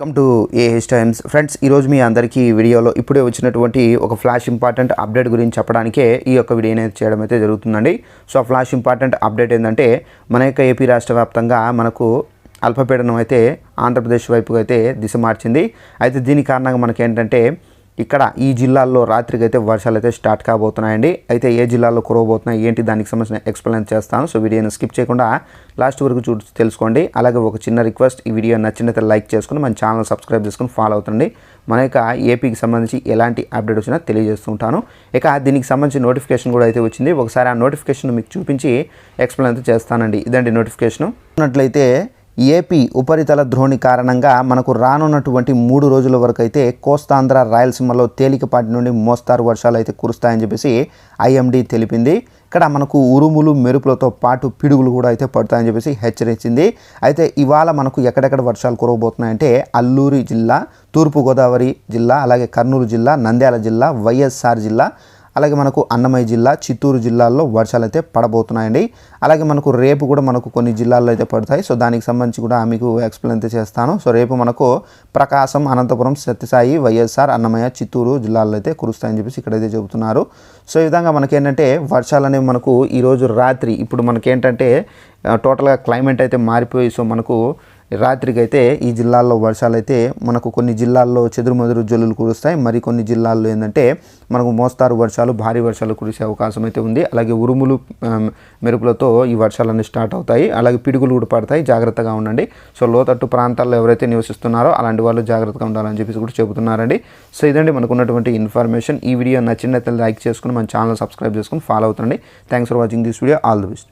Welcome to A H Times friends ఈరోజు మీ అందరికీ ఈ వీడియోలో ఇప్పుడే వచ్చినటువంటి ఒక ఫ్లాష్ ఇంపార్టెంట్ అప్డేట్ గురించి చెప్పడానికే ఈ యొక్క వీడియో అనేది చేయడం అయితే జరుగుతుందండి. సో ఆ ఫ్లాష్ ఇంపార్టెంట్ అప్డేట్ ఏంటంటే మన యొక్క ఏపీ రాష్ట్ర వ్యాప్తంగా మనకు అల్పపీడనం అయితే ఆంధ్రప్రదేశ్ వైపుగా అయితే దిశ మార్చింది. అయితే దీని కారణంగా మనకి ఏంటంటే ఇక్కడ ఈ జిల్లాల్లో రాత్రికి అయితే వర్షాలు అయితే స్టార్ట్ కాబోతున్నాయండి. అయితే ఏ జిల్లాల్లో కురవబోతున్నాయి ఏంటి దానికి సంబంధించిన ఎక్స్ప్లెయిన్ చేస్తాను. సో వీడియోని స్కిప్ చేయకుండా లాస్ట్ వరకు చూ తెలుసుకోండి. అలాగే ఒక చిన్న రిక్వెస్ట్ ఈ వీడియో నచ్చినట్లయితే లైక్ చేసుకుని మన ఛానల్ సబ్స్క్రైబ్ చేసుకుని ఫాలో అవుతుంది మన యొక్క ఏపీకి సంబంధించి ఎలాంటి అప్డేట్ వచ్చినా తెలియజేస్తుంటాను ఇక దీనికి సంబంధించి నోటిఫికేషన్ కూడా అయితే వచ్చింది. ఒకసారి ఆ నోటిఫికేషన్ మీకు చూపించి ఎక్స్ప్లెయిన్ అయితే చేస్తానండి. ఇదండి నోటిఫికేషన్ ఉన్నట్లయితే ఏపీ ఉపరితల ద్రోణి కారణంగా మనకు రానున్నటువంటి మూడు రోజుల వరకు అయితే కోస్తాంధ్ర రాయలసీమలో తేలికపాటి నుండి మోస్తారు వర్షాలు అయితే కురుస్తాయని చెప్పేసి ఐఎండీ తెలిపింది. ఇక్కడ మనకు ఉరుములు మెరుపులతో పాటు పిడుగులు కూడా అయితే పడతాయని చెప్పేసి హెచ్చరించింది. అయితే ఇవాళ మనకు ఎక్కడెక్కడ వర్షాలు కురవబోతున్నాయంటే అల్లూరి జిల్లా తూర్పుగోదావరి జిల్లా అలాగే కర్నూలు జిల్లా నంద్యాల జిల్లా వైఎస్ఆర్ జిల్లా అలాగే మనకు అన్నమయ్య జిల్లా చిత్తూరు జిల్లాల్లో వర్షాలు అయితే పడబోతున్నాయండి. అలాగే మనకు రేపు కూడా మనకు కొన్ని జిల్లాల్లో అయితే పడతాయి. సో దానికి సంబంధించి కూడా మీకు ఎక్స్ప్లెయిన్ అయితే చేస్తాను. సో రేపు మనకు ప్రకాశం అనంతపురం సత్యసాయి వైఎస్ఆర్ అన్నమయ్య చిత్తూరు జిల్లాల్లో అయితే కురుస్తాయని చెప్పేసి ఇక్కడైతే చెబుతున్నారు. సో ఈ విధంగా మనకి ఏంటంటే వర్షాలు అనేవి మనకు ఈరోజు రాత్రి ఇప్పుడు మనకేంటంటే టోటల్గా క్లైమేట్ అయితే మారిపోయి సో మనకు రాత్రికి అయితే ఈ జిల్లాల్లో వర్షాలు అయితే మనకు కొన్ని జిల్లాల్లో చెదురుమదురు జల్లులు కురుస్తాయి. మరి కొన్ని జిల్లాల్లో ఏంటంటే మనకు మోస్తారు వర్షాలు భారీ వర్షాలు కురిసే అవకాశం అయితే ఉంది. అలాగే ఉరుములు మెరుపులతో ఈ వర్షాలన్నీ స్టార్ట్ అవుతాయి. అలాగే పిడుగులు కూడా పడతాయి. జాగ్రత్తగా ఉండండి. సో లోతట్టు ప్రాంతాల్లో ఎవరైతే నివసిస్తున్నారో అలాంటి వాళ్ళు జాగ్రత్తగా ఉండాలని చెప్పేసి కూడా చెబుతున్నారండి. సో ఇదండి మనకు ఉన్నటువంటి ఇన్ఫర్మేషన్. ఈ వీడియో నచ్చినట్లయితే లైక్ చేసుకుని మన ఛానల్ సబ్స్క్రైబ్ చేసుకుని follow అవుతుండండి. Thanks for watching this video. All the best.